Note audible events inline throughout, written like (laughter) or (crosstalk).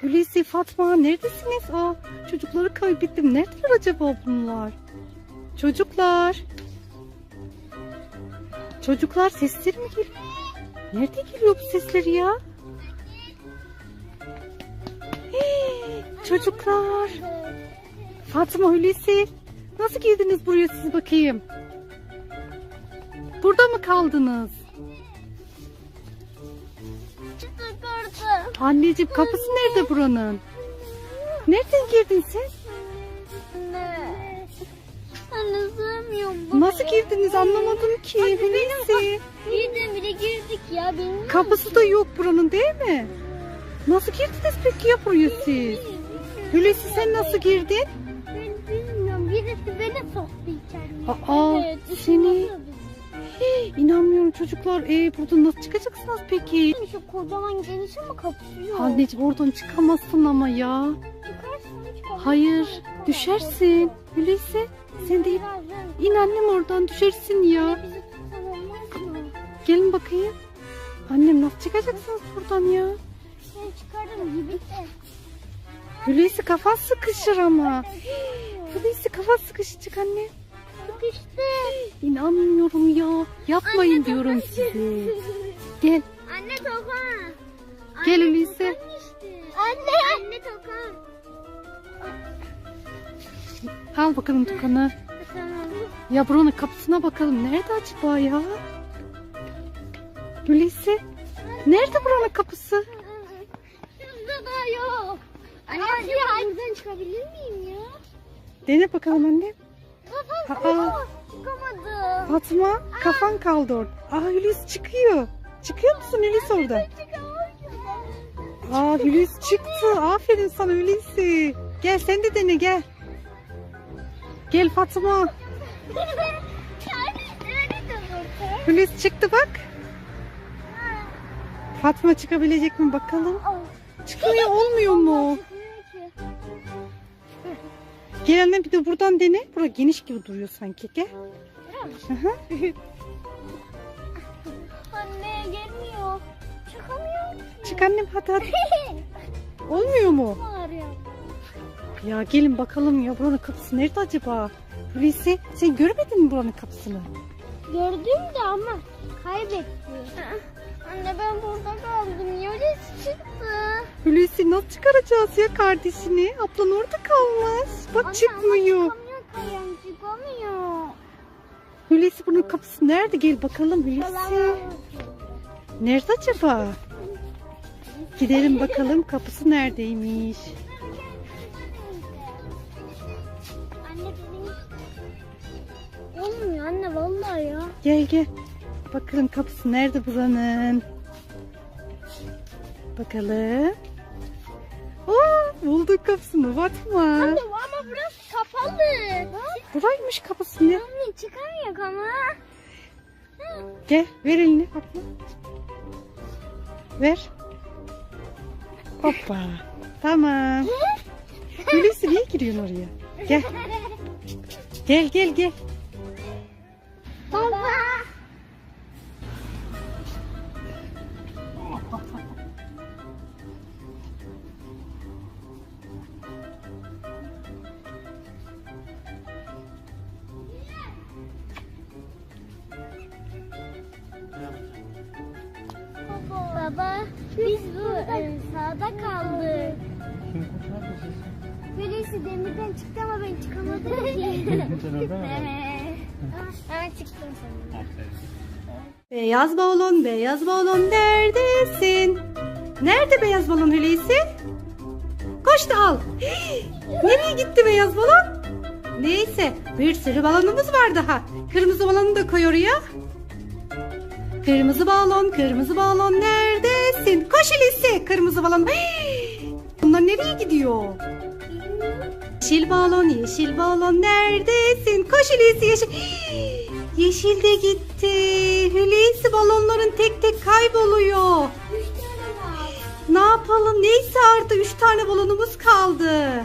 Hulusi, Fatma neredesiniz? Aa, çocukları kaybettim. Neredeler acaba bunlar? Çocuklar. Çocuklar sesler mi geliyor? Nerede geliyor bu sesler ya? Hey, çocuklar. Fatma, Hulusi. Nasıl girdiniz buraya siz bakayım? Burada mı kaldınız? Anneciğim kapısı nerede buranın? Nereden girdin sen? Anne. Anne sığmıyorum buraya. Nasıl girdiniz anlamadım ki. Hulusi. Birden bile girdik ya. Bilmiyorum. Kapısı da yok buranın değil mi? Nasıl girdiniz peki ya buraya siz? Hulusi sen nasıl girdin? Ben bilmiyorum. Birisi beni soktu içeriye. Aa, Evet, seni- Hey, inanmıyorum çocuklar. Ee, buradan nasıl çıkacaksınız peki? Şu kocaman geniş ama kapısı yok. Anneciğim oradan çıkamazsın ama ya. Çıkarsın çıkamazsın. Hayır düşersin. Hulusi sen de in, in annem oradan düşersin ya. Gelin bakayım. Annem nasıl çıkacaksınız buradan ya? Ben çıkarım gibi de. Hulusi kafan sıkışır ama. Hulusi kafan sıkışacak anne. Sıkıştı. İnanmıyorum ya. Yapmayın Anne, diyorum size. Gel. Anne tokan. Gel Anne, Hulusi. Anne. Anne tokan. Al bakalım Tukan'ı. Tamam. Ya buranın kapısına bakalım. Nerede acaba ya? Hulusi. Nerede buranın kapısı? Şurada da yok. Anne acaba buradan çıkabilir miyim ya? Dene bakalım anne. Aa. çıkamadım. Fatma kafan kaldı orada. Aa Hulusi çıkıyor. Çıkıyor musun Hulusi orada? Aa Hulusi çıktı. Aferin sana Hulusi. Gel sen de dene gel. Gel Fatma. Hulusi çıktı bak. Fatma çıkabilecek mi bakalım. Çıkmıyor olmuyor mu? Gel anne bir de buradan dene. Bura geniş gibi duruyor sanki. Gel. Hı hı. (laughs) Anne gelmiyor. Çıkamıyorum. Çık annem hadi hadi. (laughs) Olmuyor mu? Ağrıyor. Ya gelin bakalım ya buranın kapısı nerede acaba? Hulusi sen görmedin mi buranın kapısını? Gördüm de ama kaybettim. Anne ben burada kaldım. Çıktı. Hulusi nasıl çıkaracağız ya kardeşini? Ablan orada kalmış. Bak Anne, çıkmıyor. Hulusi bunun kapısı nerede? Gel bakalım Hulusi. Nerede acaba? Gidelim bakalım kapısı neredeymiş. Olmuyor anne vallahi ya. Gel gel. Bakalım kapısı nerede buranın? Bakalım. Oo, bulduk kapısını Fatma. Anne ama burası kapalı. Buraymış kapısı ya. Anne çıkamıyor ama. Gel ver elini Fatma. Ver. Hoppa. Tamam. (laughs) Hulusi niye giriyorsun oraya? Gel. (laughs) Gel gel gel. Baba biz bu sağda kaldık. Birisi demirden çıktı ama ben çıkamadım ki. Evet. (laughs) Ben çıktım sanırım. Beyaz balon, beyaz balon neredesin? Nerede beyaz balon Hulusi? Koş da al. (gasps) Nereye gitti beyaz balon? Neyse bir sürü balonumuz var daha. Kırmızı balonu da koy oraya. Kırmızı balon, kırmızı balon neredesin? Koş Hulusi, kırmızı balon. Bunlar nereye gidiyor? Yeşil balon, yeşil balon neredesin? Koş Hulusi yeşil. Yeşil de gitti. Hulusi balonların tek tek kayboluyor. Ne yapalım? Neyse artık üç tane balonumuz kaldı.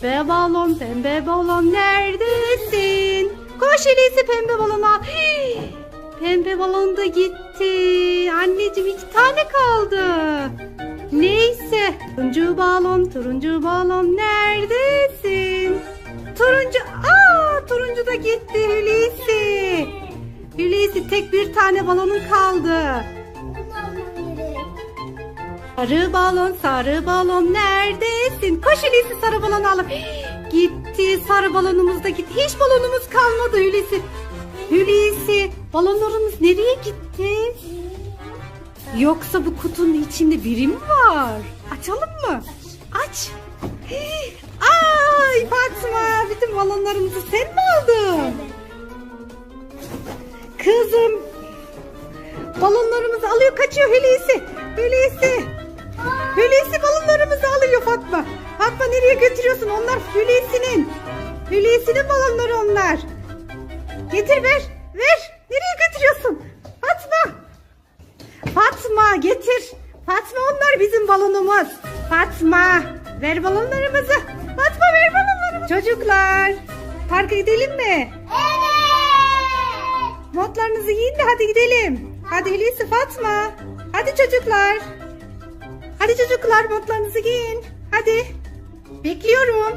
Pembe balon, pembe balon neredesin? Koş Hulusi pembe balon al. Hii! Pembe balon da gitti. Anneciğim iki tane kaldı. Neyse. Turuncu balon, turuncu balon neredesin? Turuncu, aa turuncu da gitti Hulusi. Hulusi tek bir tane balonun kaldı. Sarı balon, sarı balon neredesin? Koş Hulusi sarı balonu alıp. Gitti sarı balonumuz da gitti. Hiç balonumuz kalmadı Hulusi. Hulusi balonlarımız nereye gitti? Yoksa bu kutunun içinde biri mi var? Açalım mı? Aç. (gasps) Ay Fatma bütün balonlarımızı sen mi aldın? Kızım balonlarımızı alıyor kaçıyor Hulusi. Hulusi. Hulusi balonlarımızı alıyor Fatma. Fatma nereye götürüyorsun? Onlar Hulusi'nin. Hulusi'nin balonları onlar. Getir ver. Ver. Nereye götürüyorsun? Fatma. Fatma getir. Fatma onlar bizim balonumuz. Fatma ver balonlarımızı. Fatma ver balonlarımızı. Çocuklar parka gidelim mi? Montlarınızı giyin de hadi gidelim. Hadi Hulusi Fatma. Hadi çocuklar. Hadi çocuklar montlarınızı giyin. Hadi. Bekliyorum.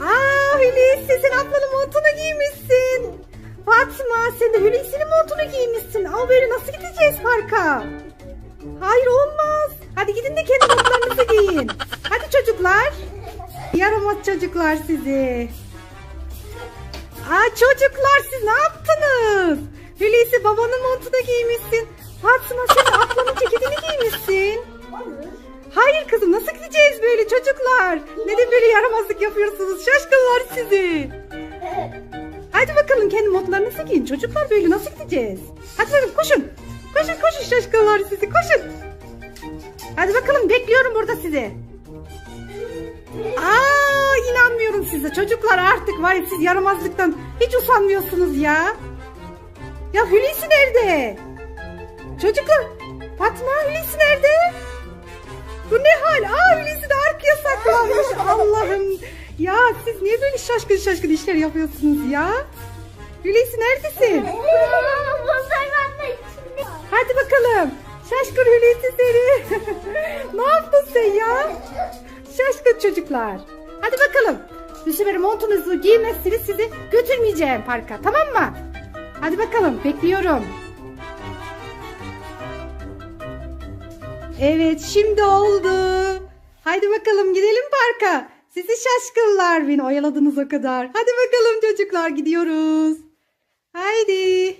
Aa Hulusi sen ablanın montunu giymişsin. Fatma sen de Hulusi'nin montunu giymişsin. Ama böyle nasıl gideceğiz parka? Hayır olmaz. Hadi gidin de kendi montlarınızı giyin. Hadi çocuklar. Yaramaz çocuklar sizi. Aa çocuklar siz ne yaptınız? Hulusi babanın montunu giymişsin. Fatma sen de ablanın ceketini giymişsin. Hayır kızım nasıl gideceğiz böyle çocuklar? Neden böyle yaramazlık yapıyorsunuz? Şaşkınlar sizi. Hadi bakalım kendi montlarınızı giyin. Çocuklar böyle nasıl gideceğiz? Hadi bakalım koşun. Koşun koşun şaşkınlar sizi koşun. Hadi bakalım bekliyorum burada sizi. Aa inanmıyorum size. Çocuklar artık var ya siz yaramazlıktan hiç usanmıyorsunuz ya. Ya Hulusi nerede? Çocuklar Fatma Hulusi nerede? Bu ne hal? Aa Hulusi de arkaya saklanmış. Allah'ım. Ya siz niye böyle şaşkın şaşkın işler yapıyorsunuz ya? Hulusi neredesin? (laughs) Hadi bakalım. Şaşkın Hulusi seni. (laughs) ne yaptın sen ya? Şaşkın çocuklar. Hadi bakalım. Sefer montunuzu giymezseniz sizi götürmeyeceğim parka. Tamam mı? Hadi bakalım. Bekliyorum. Evet şimdi oldu. Haydi bakalım gidelim parka. Sizi şaşkınlar beni oyaladınız o kadar. Hadi bakalım çocuklar gidiyoruz. Haydi.